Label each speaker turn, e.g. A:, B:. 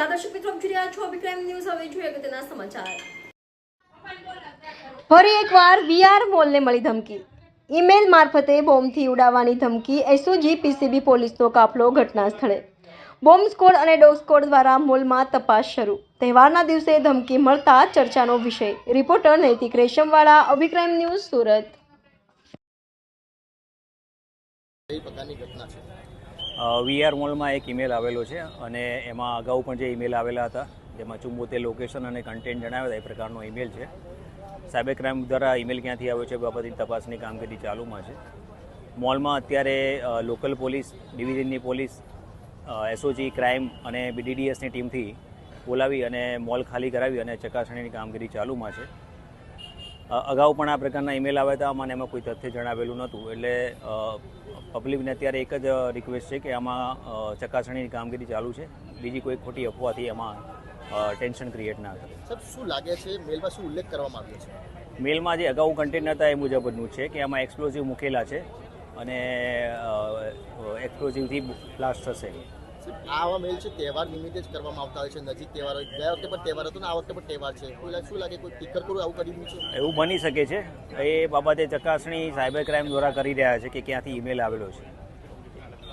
A: નમસ્કાર દર્શક મિત્રો આપ જોઈ રહ્યા છો અભિક્રાઇમ ન્યૂઝ હવે જોઈએ અગત્યના સમાચાર. ફરી એકવાર વીઆર મોલને મળી ધમકી. ઈમેલ મારફતે બોમ્બથી ઉડાવવાની ધમકી એસઓજી પીસીબી પોલીસનો કાફલો ઘટના સ્થળે. બોમ્બ સ્કોડ અને ડોગ સ્કોડ દ્વારા મોલમાં તપાસ શરૂ. તહેવારના દિવસે ધમકી મળતા ચર્ચાનો વિષય. રિપોર્ટર નૈતિક રેશમવાળા અભિક્રાઇમ ન્યૂઝ સુરત.
B: ઘટના છે?
C: વીઆર મોલમાં એક ઈમેલ આવેલો છે અને એમાં અગાઉ પણ જે ઈમેલ આવેલા હતા, જેમાં ચુંબોતેર લોકેશન અને કન્ટેન્ટ જણાવ્યા હતા, એ પ્રકારનો ઈમેલ છે. સાયબર ક્રાઇમ દ્વારા ઈમેલ ક્યાંથી આવ્યો છે બાબતની તપાસની કામગીરી ચાલુમાં છે. મોલમાં અત્યારે લોકલ પોલીસ ડિવિઝનની પોલીસ એસઓજી ક્રાઇમ અને બીડીડીએસની ટીમથી બોલાવી અને મોલ ખાલી કરાવી અને ચકાસણીની કામગીરી ચાલુમાં છે. અગાઉ પણ આ પ્રકારના ઈમેલ આવ્યા હતા મને એમાં કોઈ તથ્ય જણાવેલું નહોતું. એટલે પબ્લિકને અત્યારે એક જ રિક્વેસ્ટ છે કે આમાં ચકાસણીની કામગીરી ચાલુ છે. બીજી કોઈ ખોટી અફવાથી એમાં ટેન્શન ક્રિએટ ના કરે
B: સર શું લાગે છે? મેલમાં શું ઉલ્લેખ કરવામાં આવ્યો છે?
C: મેલમાં જે અગાઉ કન્ટેન્ટ હતા એ મુજબનું છે કે આમાં એક્સપ્લોઝિવ મૂકેલા છે અને એક્સપ્લોઝિવથી બ્લાસ્ટ થશે.
B: આવા મેલ છે, તહેવાર નિમિત્તે જ કરવામાં આવતા હોય છે, નજીક તહેવાર હોય. ગયા વખતે પણ તહેવાર હતો ને આ વખતે પણ તહેવાર છે. કોઈ શું લાગે? કોઈ ટીકર કરું આવું કરી છે?
C: એવું બની શકે છે. એ બાબતે ચકાસણી સાયબર ક્રાઇમ દ્વારા કરી રહ્યા છે કે ક્યાંથી ઈમેલ આવેલો છે.